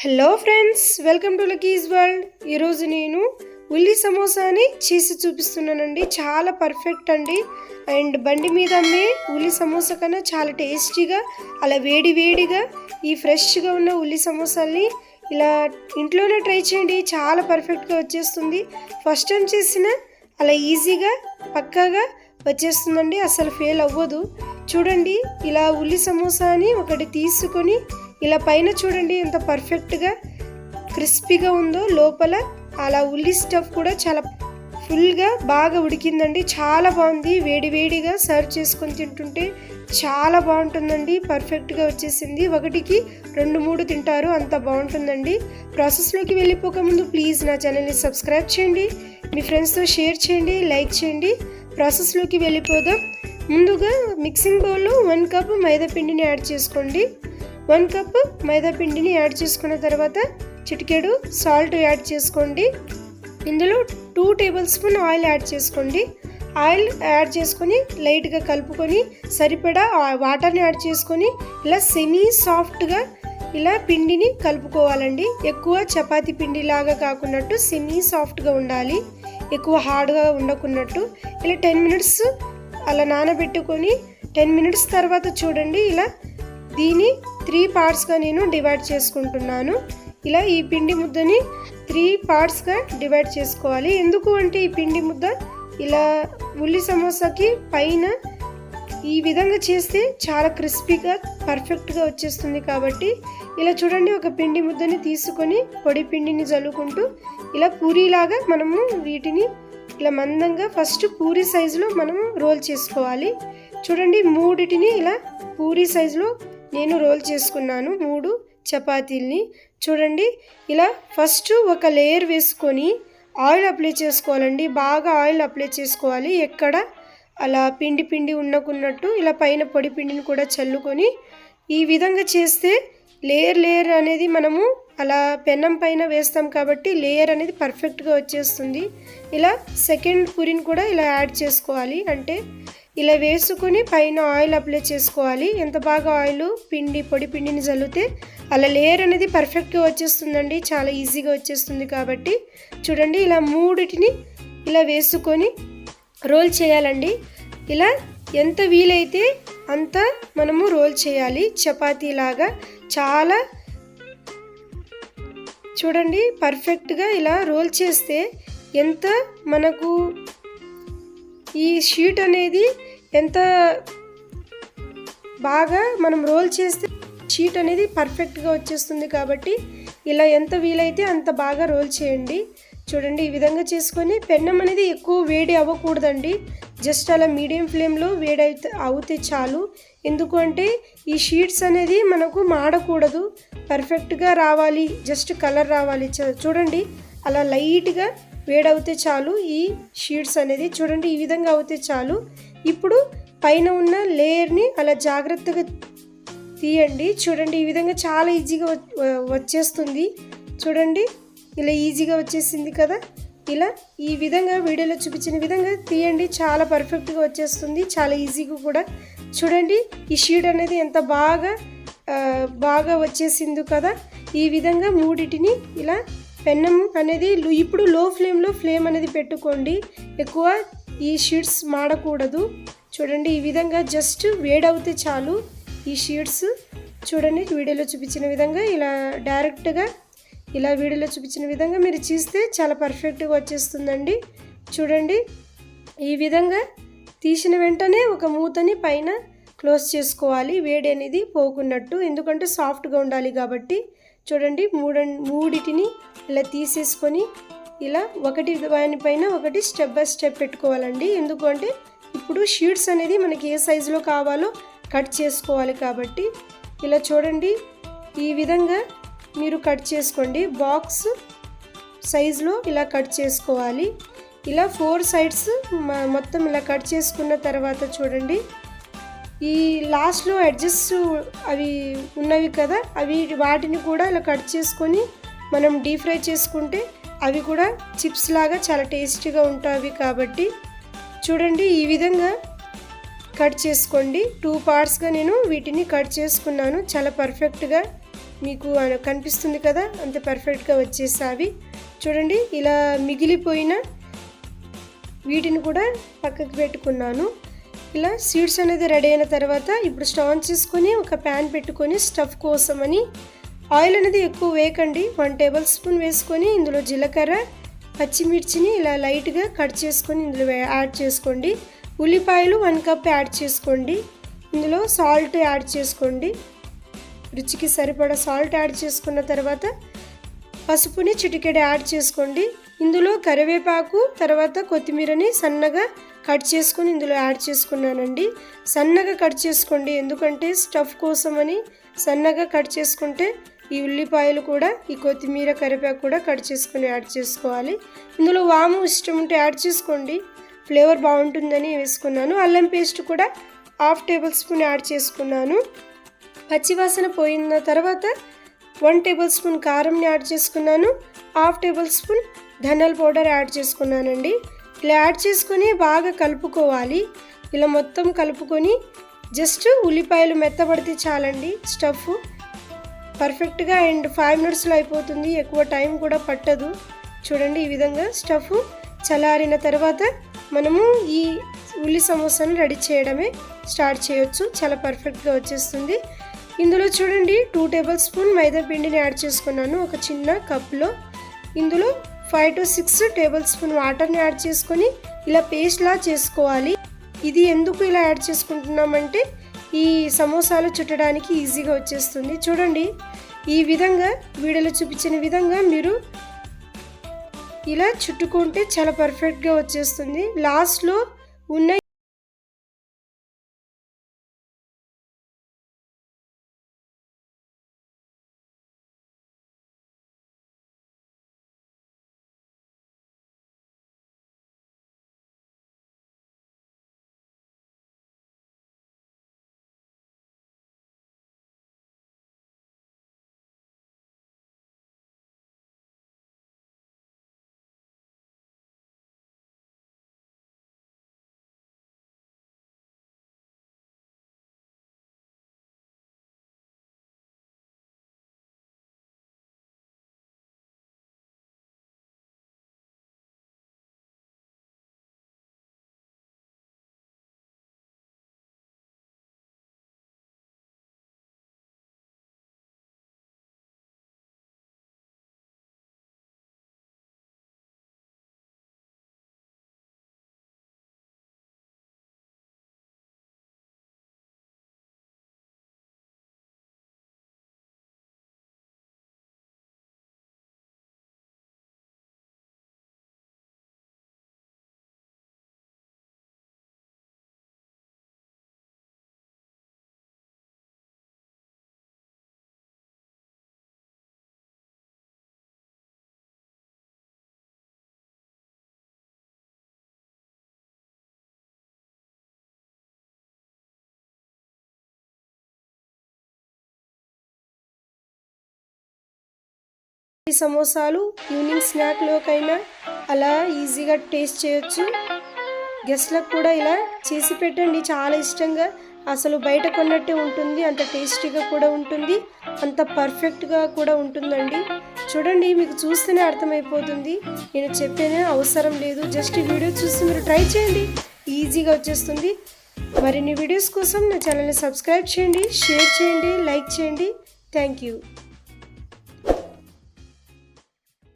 Hello friends welcome to Lucky's world. ఈరోజు నేను ఉల్లి సమోసాని చేసి చూపిస్తున్నానండి. చాలా పర్ఫెక్ట్ అండి. అండ్ బండి మీద అమ్మే ఉల్లి సమోసా కన్నా చాలా టేస్టీగా అలా వేడి వేడిగా ఈ ఫ్రెష్గా ఉన్న ఉల్లి సమోసాల్ని ఇలా ఇంట్లోనే ట్రై చేయండి. చాలా పర్ఫెక్ట్గా వచ్చేస్తుంది. ఫస్ట్ టైం చేసిన అలా ఈజీగా పక్కాగా వచ్చేస్తుందండి. అసలు ఫెయిల్ అవ్వదు. చూడండి ఇలా ఉల్లి సమోసాని ఒకటి తీసుకొని ఇలా పైన చూడండి ఎంత పర్ఫెక్ట్గా క్రిస్పీగా ఉందో. లోపల అలా ఉల్లి స్టఫ్ కూడా చాలా ఫుల్గా బాగా ఉడికిందండి. చాలా బాగుంది. వేడివేడిగా సర్వ్ చేసుకొని తింటుంటే చాలా బాగుంటుందండి. పర్ఫెక్ట్గా వచ్చేసింది. ఒకటికి రెండు మూడు తింటారు. అంత బాగుంటుందండి. ప్రాసెస్లోకి వెళ్ళిపోక ముందు ప్లీజ్ నా ఛానల్ని సబ్స్క్రైబ్ చేయండి. మీ ఫ్రెండ్స్తో షేర్ చేయండి. లైక్ చేయండి. ప్రాసెస్లోకి వెళ్ళిపోదాం. ముందుగా మిక్సింగ్ బౌల్లో వన్ కప్ మైదా పిండిని యాడ్ చేసుకోండి. వన్ కప్ మైదా పిండిని యాడ్ చేసుకున్న తర్వాత చిటికెడు సాల్ట్ యాడ్ చేసుకోండి. ఇందులో two tablespoon oil add చేసుకోండి. ఆయిల్ యాడ్ చేసుకొని లైట్గా కలుపుకొని సరిపడా వాటర్ని యాడ్ చేసుకొని ఇలా సెమీ సాఫ్ట్గా ఇలా పిండిని కలుపుకోవాలండి. ఎక్కువ చపాతీ పిండి లాగా కాకున్నట్టు సెమీ సాఫ్ట్గా ఉండాలి. ఎక్కువ హార్డ్గా ఉండకున్నట్టు ఇలా టెన్ మినిట్స్ అలా నానబెట్టుకొని టెన్ మినిట్స్ తర్వాత చూడండి. ఇలా దీని త్రీ పార్ట్స్గా నేను డివైడ్ చేసుకుంటున్నాను. ఇలా ఈ పిండి ముద్దని త్రీ పార్ట్స్గా డివైడ్ చేసుకోవాలి. ఎందుకు అంటే ఈ పిండి ముద్ద ఇలా ఉల్లి సమోసాకి పైన ఈ విధంగా చేస్తే చాలా క్రిస్పీగా పర్ఫెక్ట్గా వచ్చేస్తుంది కాబట్టి ఇలా చూడండి ఒక పిండి ముద్దని తీసుకొని పొడి పిండిని జల్లుకుంటూ ఇలా పూరీలాగా మనము వీటిని ఇలా మందంగా ఫస్ట్ పూరి సైజులో మనము రోల్ చేసుకోవాలి. చూడండి మూడిటిని ఇలా పూరి సైజులో నేను రోల్ చేసుకున్నాను మూడు చపాతీల్ని. చూడండి ఇలా ఫస్ట్ ఒక లేయర్ వేసుకొని ఆయిల్ అప్లై చేసుకోవాలండి. బాగా ఆయిల్ అప్లై చేసుకోవాలి. ఎక్కడ అలా పిండి పిండి ఉన్నకున్నట్టు ఇలా పైన పొడి పిండిని కూడా చల్లుకొని ఈ విధంగా చేస్తే లేయర్ లేయర్ అనేది మనము అలా పెన్నం పైన వేస్తాం కాబట్టి లేయర్ అనేది పర్ఫెక్ట్గా వచ్చేస్తుంది. ఇలా సెకండ్ పూరిని కూడా ఇలా యాడ్ చేసుకోవాలి. అంటే ఇలా వేసుకొని పైన ఆయిల్ అప్లై చేసుకోవాలి. ఎంత బాగా ఆయిల్ పిండి పొడి పిండిని చల్లితే అలా లేయర్ అనేది పర్ఫెక్ట్గా వచ్చేస్తుందండి. చాలా ఈజీగా వచ్చేస్తుంది కాబట్టి. చూడండి ఇలా మూడిటిని ఇలా వేసుకొని రోల్ చేయాలండి. ఇలా ఎంత వీలైతే అంత మనము రోల్ చేయాలి. చపాతీ లాగా చాలా చూడండి పర్ఫెక్ట్గా ఇలా రోల్ చేస్తే ఎంత మనకు ఈ షీట్ అనేది ఎంత బాగా మనం రోల్ చేస్తే షీట్ అనేది పర్ఫెక్ట్గా వచ్చేస్తుంది కాబట్టి ఇలా ఎంత వీలైతే అంత బాగా రోల్ చేయండి. చూడండి ఈ విధంగా చేసుకొని పెన్నం అనేది ఎక్కువ వేడి అవ్వకూడదండి. జస్ట్ అలా మీడియం ఫ్లేమ్లో వేడి అయితే అవుతే చాలు. ఎందుకంటే ఈ షీట్స్ అనేది మనకు మాడకూడదు. పర్ఫెక్ట్గా రావాలి జస్ట్ కలర్ రావాలి. చూడండి అలా లైట్గా వేడవుతే చాలు ఈ షీట్స్ అనేది చూడండి ఈ విధంగా అవుతే చాలు. ఇప్పుడు పైన ఉన్న లేయర్ని అలా జాగ్రత్తగా తీయండి. చూడండి ఈ విధంగా చాలా ఈజీగా వచ్చేస్తుంది. చూడండి ఇలా ఈజీగా వచ్చేసింది కదా. ఇలా ఈ విధంగా వీడియోలో చూపించిన విధంగా తీయండి. చాలా పర్ఫెక్ట్గా వచ్చేస్తుంది. చాలా ఈజీగా కూడా. చూడండి ఈ షీట్ అనేది ఎంత బాగా బాగా వచ్చేసింది కదా. ఈ విధంగా మూడిటిని ఇలా పెన్నం అనేది ఇప్పుడు లో ఫ్లేమ్లో ఫ్లేమ్ అనేది పెట్టుకోండి. ఎక్కువ ఈ షీట్స్ మాడకూడదు. చూడండి ఈ విధంగా జస్ట్ వేడవుతే చాలు ఈ షీట్స్ చూడండి వీడియోలో చూపించిన విధంగా ఇలా డైరెక్ట్గా ఇలా వీడియోలో చూపించిన విధంగా మీరు చేస్తే చాలా పర్ఫెక్ట్గా వచ్చేస్తుందండి. చూడండి ఈ విధంగా తీసిన వెంటనే ఒక మూతని పైన క్లోజ్ చేసుకోవాలి. వేడి అనేది పోకున్నట్టు. ఎందుకంటే సాఫ్ట్గా ఉండాలి కాబట్టి. చూడండి మూడ మూడిటిని ఇలా తీసేసుకొని ఇలా ఒకటి దానిపైన ఒకటి స్టెప్ బై స్టెప్ పెట్టుకోవాలండి. ఎందుకంటే ఇప్పుడు షీట్స్ అనేది మనకి ఏ సైజులో కావాలో కట్ చేసుకోవాలి కాబట్టి. ఇలా చూడండి ఈ విధంగా మీరు కట్ చేసుకోండి. బాక్స్ సైజులో ఇలా కట్ చేసుకోవాలి. ఇలా ఫోర్ సైడ్స్ మొత్తం ఇలా కట్ చేసుకున్న తర్వాత చూడండి. ఈ లాస్ట్లో అడ్జస్ట్ అవి ఉన్నవి కదా అవి వాటిని కూడా ఇలా కట్ చేసుకొని మనం డీప్ ఫ్రై చేసుకుంటే అవి కూడా చిప్స్ లాగా చాలా టేస్టీగా ఉంటాయి కాబట్టి చూడండి ఈ విధంగా కట్ చేసుకోండి. టూ పార్ట్స్గా నేను వీటిని కట్ చేసుకున్నాను. చాలా పర్ఫెక్ట్గా మీకు కనిపిస్తుంది కదా అంత పర్ఫెక్ట్గా వచ్చేసావి. చూడండి ఇలా మిగిలిపోయిన వీటిని కూడా పక్కకు పెట్టుకున్నాను. ఇలా సీడ్స్ అనేది రెడీ అయిన తర్వాత ఇప్పుడు స్టవ్ ఆన్ చేసుకొని ఒక ప్యాన్ పెట్టుకొని స్టఫ్ కోసమని ఆయిల్ అనేది ఎక్కువ వేయకండి. వన్ టేబుల్ స్పూన్ వేసుకొని ఇందులో జీలకర్ర పచ్చిమిర్చిని ఇలా లైట్గా కట్ చేసుకొని ఇందులో యాడ్ చేసుకోండి. ఉల్లిపాయలు వన్ కప్ యాడ్ చేసుకోండి. ఇందులో సాల్ట్ యాడ్ చేసుకోండి. రుచికి సరిపడా సాల్ట్ యాడ్ చేసుకున్న తర్వాత పసుపుని చిటికెడ యాడ్ చేసుకోండి. ఇందులో కరివేపాకు తర్వాత కొత్తిమీరని సన్నగా కట్ చేసుకుని ఇందులో యాడ్ చేసుకున్నానండి. సన్నగా కట్ చేసుకోండి. ఎందుకంటే స్టఫ్ కోసమని సన్నగా కట్ చేసుకుంటే ఈ ఉల్లిపాయలు కూడా ఈ కొత్తిమీర కరివేపాకు కూడా కట్ చేసుకొని యాడ్ చేసుకోవాలి. ఇందులో వాము ఇష్టం ఉంటే యాడ్ చేసుకోండి. ఫ్లేవర్ బాగుంటుందని వేసుకున్నాను. అల్లం పేస్ట్ కూడా హాఫ్ టేబుల్ స్పూన్ యాడ్ చేసుకున్నాను. పచ్చివాసన పోయిన తర్వాత వన్ టేబుల్ స్పూన్ కారంని యాడ్ చేసుకున్నాను. హాఫ్ టేబుల్ స్పూన్ ధనియాల పౌడర్ యాడ్ చేసుకున్నానండి. ఇలా యాడ్ చేసుకొని బాగా కలుపుకోవాలి. ఇలా మొత్తం కలుపుకొని జస్ట్ ఉల్లిపాయలు మెత్తబడితే చాలండి. స్టఫ్ పర్ఫెక్ట్గా అండ్ ఫైవ్ మినిట్స్లో అయిపోతుంది. ఎక్కువ టైం కూడా పట్టదు. చూడండి ఈ విధంగా స్టఫ్ చలారిన తర్వాత మనము ఈ ఉల్లి సమోసాను రెడీ చేయడమే స్టార్ట్ చేయొచ్చు. చాలా పర్ఫెక్ట్గా వచ్చేస్తుంది. ఇందులో చూడండి టూ టేబుల్ స్పూన్ మైదా పిండిని యాడ్ చేసుకున్నాను. ఒక చిన్న కప్లో. ఇందులో five to six tablespoon వాటర్ని యాడ్ చేసుకొని ఇలా పేస్ట్లా చేసుకోవాలి. ఇది ఎందుకు ఇలా యాడ్ చేసుకుంటున్నామంటే ఈ సమోసాలు చుట్టడానికి ఈజీగా వచ్చేస్తుంది. చూడండి ఈ విధంగా వీడియోలో చూపించిన విధంగా మీరు ఇలా చుట్టుకుంటే చాలా పర్ఫెక్ట్గా వచ్చేస్తుంది. లాస్ట్లో ఉన్న ఈ సమోసాలు ఈవినింగ్ స్నాక్లోకైనా అలా ఈజీగా టేస్ట్ చేయొచ్చు. గెస్ట్లకు కూడా ఇలా చేసి పెట్టండి. చాలా ఇష్టంగా. అసలు బయట కొన్నట్టే ఉంటుంది. అంత టేస్టీగా కూడా ఉంటుంది. అంత పర్ఫెక్ట్గా కూడా ఉంటుందండి. చూడండి మీకు చూస్తేనే అర్థమైపోతుంది. నేను చెప్పేనే అవసరం లేదు. జస్ట్ ఈ వీడియో చూసి మీరు ట్రై చేయండి. ఈజీగా వచ్చేస్తుంది. మరిన్ని వీడియోస్ కోసం నా ఛానల్ని సబ్స్క్రైబ్ చేయండి షేర్ చేయండి లైక్ చేయండి. Thank you.